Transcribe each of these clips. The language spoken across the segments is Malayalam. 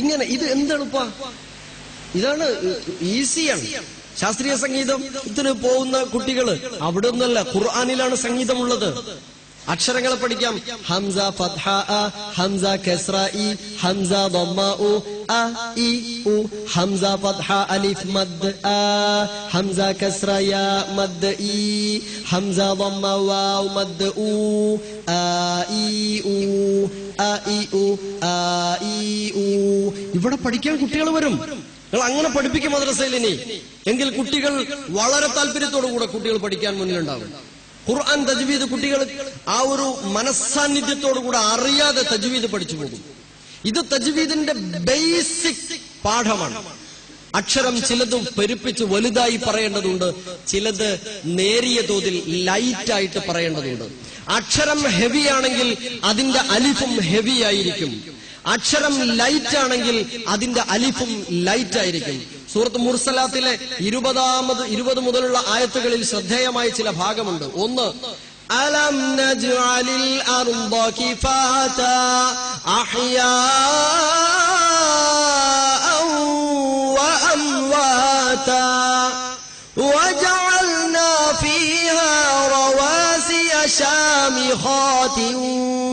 ഇങ്ങനെ ഇത് എന്തെളുപ്പാ ഇതാണ് ഈസിയാണ്. ശാസ്ത്രീയ സംഗീതം സംഗീതത്തിന് പോകുന്ന കുട്ടികൾ അവിടെ ഒന്നല്ല ഖുർആാനിലാണ് സംഗീതമുള്ളത്. അക്ഷരങ്ങളെ പഠിക്കാം. ഹംസ ഫത്ഹ ഹംസ കസ്ര ഇ ഹംസ ضم ഉ അ ഇ ഉ ഹംസ ഫത്ഹ അലിഫ് മദ് ആ ഹംസ കസ്ര مد ഇ ഹംസ ضم വാവ് മദ് ഉ ആ ഇ ഉ ആ ഇ ഉ ആ ഇ ഉ ഇവിടെ പഠിക്കാൻ കുട്ടികൾ വരും. നിങ്ങൾ അങ്ങനെ പഠിപ്പിക്കും മദ്രസയിൽ ഇനി. എങ്കിൽ കുട്ടികൾ വളരെ താല്പര്യത്തോടു കൂടെ കുട്ടികൾ പഠിക്കാൻ മുന്നിലുണ്ടാവും. ഖുർആൻ തജ്വീദ് കുട്ടികൾ ആ ഒരു മനസ്സാന്നിധ്യത്തോടു കൂടെ അറിയാതെ തജ്വീദ് പഠിച്ചു പോകും. ഇത് തജ്വീദിന്റെ ബേസിക് പാഠമാണ്. അക്ഷരം ചിലത് പെരുപ്പിച്ച് വലുതായി പറയേണ്ടതുണ്ട് ചിലത് നേരിയ തോതിൽ ലൈറ്റായിട്ട് പറയേണ്ടതുണ്ട്. അക്ഷരം ഹെവി ആണെങ്കിൽ അതിന്റെ അലിഫും ഹെവി ആയിരിക്കും. അക്ഷരം ലൈറ്റ് ആണെങ്കിൽ അതിന്റെ അലിഫും ലൈറ്റ് ആയിരിക്കും. സൂറത്ത് മുർസലാത്തിലെ ഇരുപതാമത് ഇരുപത് മുതലുള്ള ആയത്തുകളിൽ ശ്രദ്ധേയമായ ചില ഭാഗമുണ്ട്. ഒന്ന് അലം നജ്അലിൽ അർദ കിഫാത അഹ്യാഅൻ വഅംവാതാ وجعلنا فيها رواسي شامخات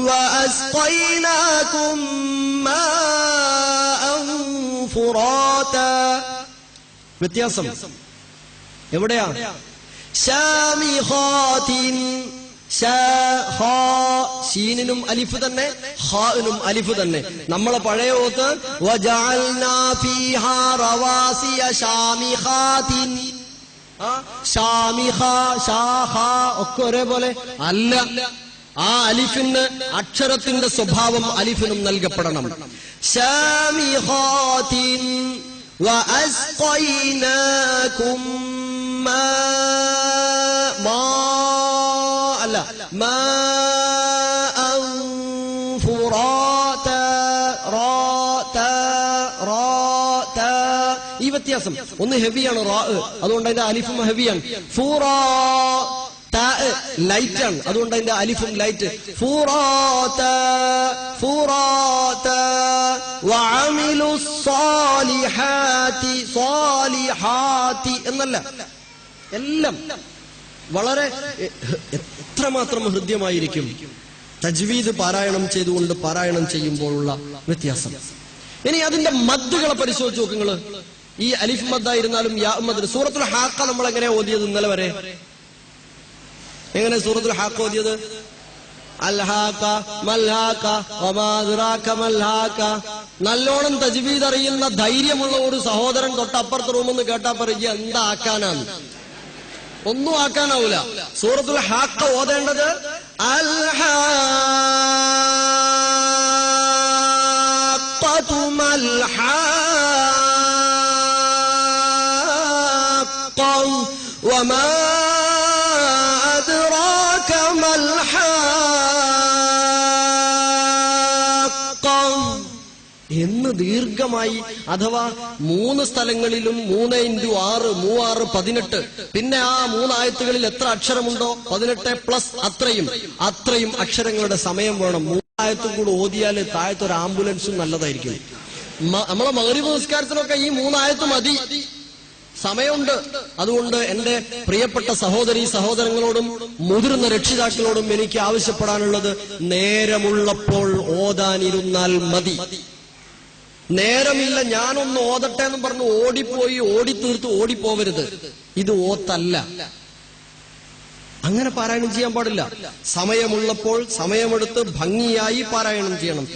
وأسقيناكم ماء فراتا വ്യത്യാസം എവിടെയാ ഷാമിഖാത്തിൻ ഷാ- ഹാ, ഷീനിനും അലിഫ് തന്നെ ഹാനും അലിഫ് തന്നെ നമ്മളെ പഴയ ഓത്ത് വജഅൽനാ ഫീഹാ റവാസിയ ഷാമിഖാത്തിൻ ആ, ഷാമിഖ ഷാഹ ഒക്കെ ഒരേപോലെ അല്ല ആ അലിഫിന് അക്ഷരത്തിന്റെ സ്വഭാവം അലിഫിനും നൽകപ്പെടണം ഷാമിഖാത്തിൻ وأسقيناكم ماء ما അല്ല ماء فراتا راتا راتا ഈ വ്യത്യാസം ഒന്ന് ഹെവിയാണ് റാ അതുകൊണ്ട് അതിന്റെ അലിഫും ഹെവിയാണ് ഫൂറാ ലൈറ്റ് ആണ് അതുകൊണ്ട് അതിന്റെ അലിഫും ലൈറ്റ് ഫൂറാത്ത ഫൂറാത്ത വഅമിലു സ്വാലിഹാത്തി സ്വാലിഹാത്തി എന്നല്ല എല്ലാം വളരെ എത്രമാത്രം ഹൃദ്യമായിരിക്കും? തജ്വീദ് പാരായണം ചെയ്തുകൊണ്ട് പാരായണം ചെയ്യുമ്പോഴുള്ള വ്യത്യാസം. ഇനി അതിന്റെ മദ്ദുകളെ പരിശോധിച്ച് നോക്കുങ്ങൾ ഈ അലിഫ് മദ്ദായിരുന്നാലും യാ മദ് സൂറത്തുൽ ഹാക്ക നമ്മൾ എങ്ങനെ ഓതിയത് ഇന്നലെ വരെ? എങ്ങനെ സൂറത്തുൽ ഹാക്ക ഓതിയത്? നല്ലോണം തജ്വീദ് അറിയുന്ന ധൈര്യമുള്ള ഒരു സഹോദരൻ തൊട്ടപ്പുറത്ത് റൂമെന്ന് കേട്ടാ പറയുക എന്താക്കാനാണ് ഒന്നും ആക്കാനാവൂല സൂറത്തുൽ ഹാക്ക ഓതേണ്ടത് അൽഹാഖത്തു മൽഹാഖ വമാ അദ്റാക മൽഹാഖ എന്ന് ദീർഘമായി അഥവാ മൂന്ന് സ്ഥലങ്ങളിലും മൂന്ന് ഇന്റു ആറ് മൂവാറ് പതിനെട്ട്. പിന്നെ ആ മൂന്നായത്തുകളിൽ എത്ര അക്ഷരമുണ്ടോ? പതിനെട്ട് പ്ലസ് അത്രയും. അത്രയും അക്ഷരങ്ങളുടെ സമയം വേണം. മൂന്നായത്തും കൂടെ ഓതിയാൽ താഴത്തെ ഒരു ആംബുലൻസും നല്ലതായിരിക്കും. നമ്മളെ മകരീബ് പുരസ്കാരത്തിനൊക്കെ ഈ മൂന്നായത്ത് മതി. സമയമുണ്ട്. അതുകൊണ്ട് എന്റെ പ്രിയപ്പെട്ട സഹോദരി സഹോദരങ്ങളോടും മുതിർന്ന രക്ഷിതാക്കളോടും എനിക്ക് ആവശ്യപ്പെടാനുള്ളത് നേരമുള്ളപ്പോൾ ഓതാനിരുന്നാൽ മതി. നേരമില്ല ഞാനൊന്ന് ഓതട്ടെ എന്ന് പറഞ്ഞ് ഓടിപ്പോയി ഓടിത്തീർത്ത് ഓടിപ്പോവരുത്. ഇത് ഓത്തല്ല. അങ്ങനെ പാരായണം ചെയ്യാൻ പാടില്ല. സമയമുള്ളപ്പോൾ സമയമെടുത്ത് ഭംഗിയായി പാരായണം ചെയ്യണം.